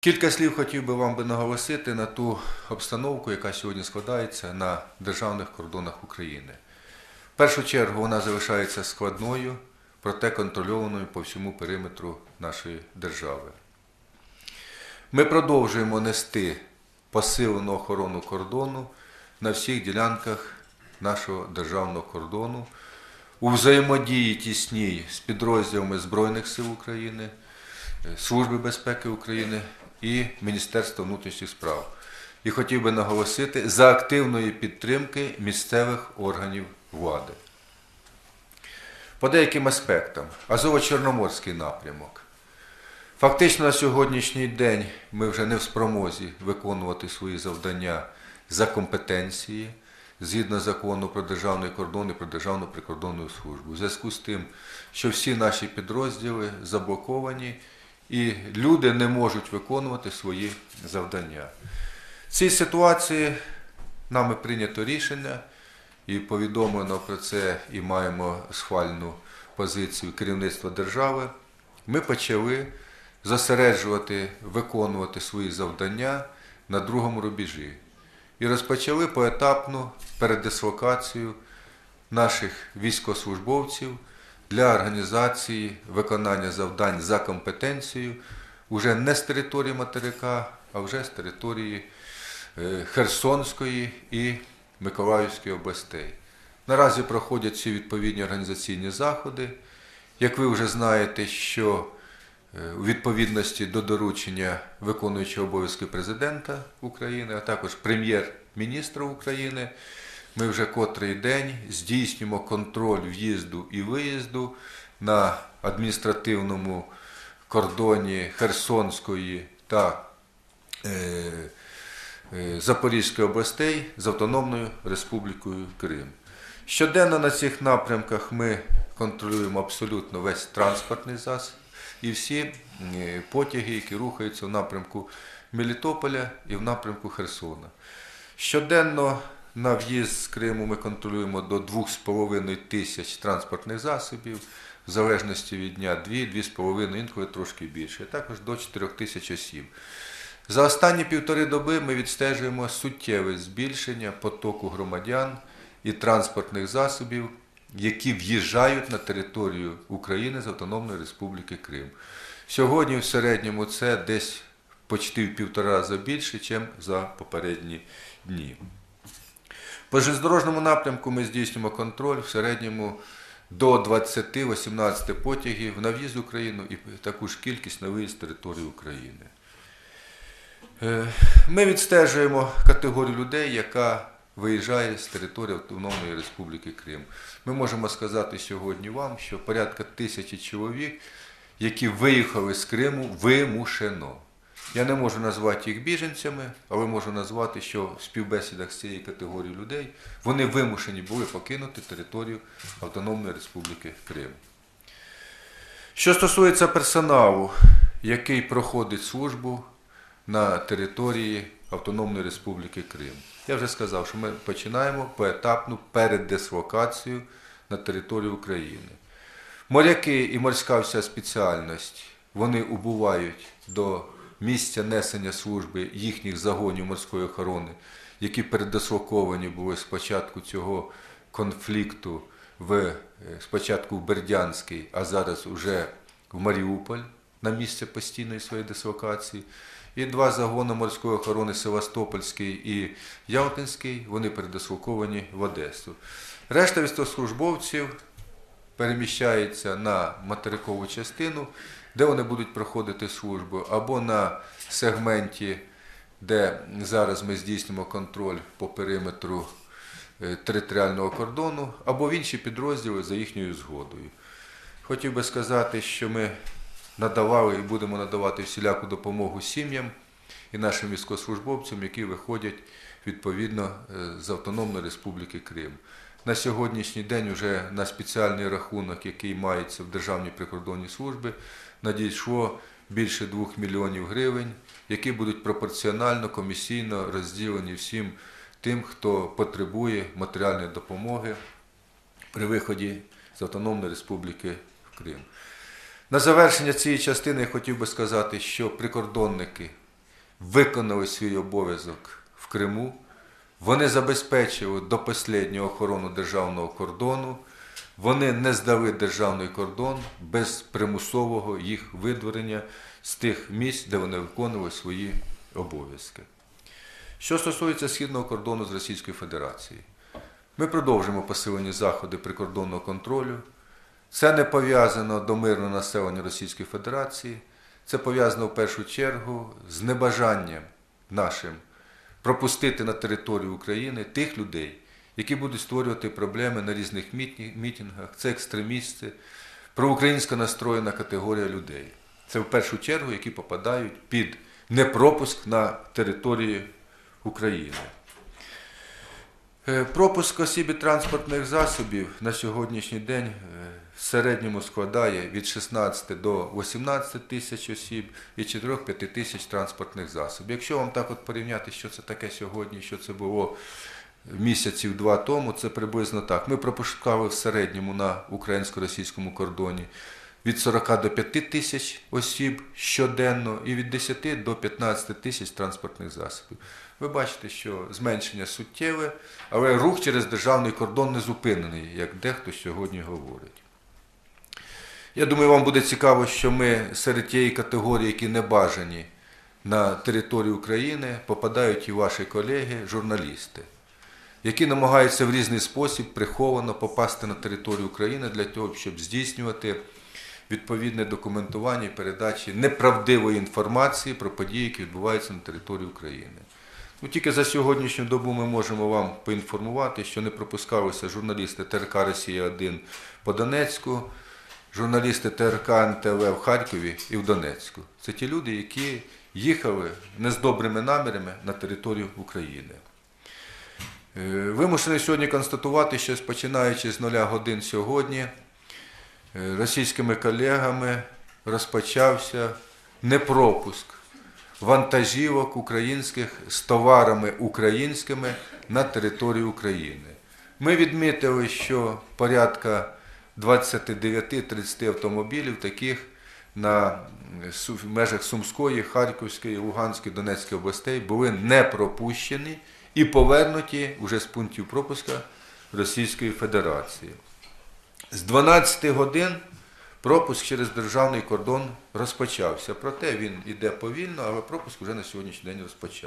Кілька слів хотів би вам би наголосити на ту обстановку, яка сьогодні складається на державних кордонах України. В першу чергу вона залишається складною, проте контрольованою по всьому периметру нашої держави. Ми продовжуємо нести посилену охорону кордону на всіх ділянках нашого державного кордону у взаємодії тісній з підрозділами Збройних сил України, Служби безпеки України і Міністерства внутрішніх справ. І хотів би наголосити за активної підтримки місцевих органів влади. По деяким аспектам. Азово-Чорноморський напрямок. Фактично на сьогоднішній день ми вже не в спромозі виконувати свої завдання за компетенції згідно закону про державний кордон і про державну прикордонну службу. У зв'язку з тим, що всі наші підрозділи заблоковані і люди не можуть виконувати свої завдання. В цій ситуації нами прийнято рішення і повідомлено про це і маємо схвальну позицію керівництва держави. Ми почали зосереджувати, виконувати свої завдання на другому рубежі. І розпочали поетапну передислокацію наших військовослужбовців для організації виконання завдань за компетенцією уже не з території материка, а вже з території е, Херсонської і Миколаївської областей. Наразі проходять ці відповідні організаційні заходи. Як ви вже знаєте, що е, у відповідності до доручення виконуючого обов'язки президента України, а також прем'єр-міністра України, ми вже котрий день здійснюємо контроль в'їзду і виїзду на адміністративному кордоні Херсонської та е, е, Запорізької областей з Автономною Республікою Крим. Щоденно на цих напрямках ми контролюємо абсолютно весь транспортний засіб і всі е, потяги, які рухаються в напрямку Мелітополя і в напрямку Херсона. Щоденно на в'їзд з Криму ми контролюємо до 2,5 тисяч транспортних засобів, в залежності від дня 2, 2,5, інколи трошки більше, а також до 4 тисяч осіб. За останні півтори доби ми відстежуємо суттєве збільшення потоку громадян і транспортних засобів, які в'їжджають на територію України з Автономної Республіки Крим. Сьогодні в середньому це десь почти в півтора рази більше, ніж за попередні дні. По железнодорожному напрямку ми здійснюємо контроль в середньому до 20-18 потягів на в'їзд в Україну і таку ж кількість на виїзд з території України. Е, Ми відстежуємо категорію людей, яка виїжджає з території Автономної Республіки Крим. Ми можемо сказати сьогодні вам, що порядка тисячі чоловік, які виїхали з Криму, вимушено. Я не можу назвати їх біженцями, але можу назвати, що в співбесідах з цієї категорії людей вони вимушені були покинути територію Автономної Республіки Крим. Що стосується персоналу, який проходить службу на території Автономної Республіки Крим, я вже сказав, що ми починаємо поетапну передислокацію на територію України. Моряки і морська вся спеціальність, вони убувають до місця несення служби їхніх загонів морської охорони, які передислоковані були з початку цього конфлікту в е, спочатку в Бердянський, а зараз уже в Маріуполь на місце постійної своєї дислокації. І два загони морської охорони Севастопольський і Ялтинський, вони передислоковані в Одесу. Решта військовослужбовців переміщається на материкову частину, де вони будуть проходити службу, або на сегменті, де зараз ми здійснюємо контроль по периметру е, територіального кордону, або в інші підрозділи за їхньою згодою. Хотів би сказати, що ми надавали і будемо надавати всіляку допомогу сім'ям і нашим військовослужбовцям, які виходять відповідно е, з Автономної Республіки Крим. На сьогоднішній день вже на спеціальний рахунок, який мається в Державній прикордонній службі, надійшло більше 2 мільйонів гривень, які будуть пропорціонально комісійно розділені всім тим, хто потребує матеріальної допомоги при виході з Автономної Республіки в Крим. На завершення цієї частини я хотів би сказати, що прикордонники виконали свій обов'язок в Криму. Вони забезпечили до останнього охорону державного кордону. Вони не здали державний кордон без примусового їх видворення з тих місць, де вони виконували свої обов'язки. Що стосується східного кордону з Російською Федерацією, ми продовжимо посилені заходи прикордонного контролю. Це не пов'язано до мирного населення Російської Федерації, це пов'язано в першу чергу з небажанням нашим пропустити на територію України тих людей, які будуть створювати проблеми на різних мітингах. Це екстремісти, проукраїнсько настроєна категорія людей. Це в першу чергу, які попадають під непропуск на території України. Е, Пропуск осіб і транспортних засобів на сьогоднішній день е, середньому складає від 16 до 18 тисяч осіб і 4-5 тисяч транспортних засобів. Якщо вам так от порівняти, що це таке сьогодні, що це було місяців два тому, це приблизно так. Ми пропускали в середньому на українсько-російському кордоні від 40 до 5 тисяч осіб щоденно і від 10 до 15 тисяч транспортних засобів. Ви бачите, що зменшення суттєве, але рух через державний кордон не зупинений, як дехто сьогодні говорить. Я думаю, вам буде цікаво, що ми серед тієї категорії, які не бажані на територію України, попадають і ваші колеги, журналісти, які намагаються в різний спосіб приховано попасти на територію України для того, щоб здійснювати відповідне документування і передачі неправдивої інформації про події, які відбуваються на території України. Ну, тільки за сьогоднішню добу ми можемо вам поінформувати, що не пропускалися журналісти ТРК Росія-1 по Донецьку, журналісти ТРК НТВ в Харкові і в Донецьку. Це ті люди, які їхали не з добрими намірами на територію України. Е, Вимушений сьогодні констатувати, що починаючи з нуля годин сьогодні, е, російськими колегами розпочався непропуск вантажівок українських з товарами українськими на територію України. Ми відмітили, що порядка 29-30 автомобілів таких на межах Сумської, Харківської, Луганської, Донецької областей були не пропущені і повернуті вже з пунктів пропуска Російської Федерації. З 12 годин пропуск через державний кордон розпочався. Проте він іде повільно, але пропуск вже на сьогоднішній день розпочав.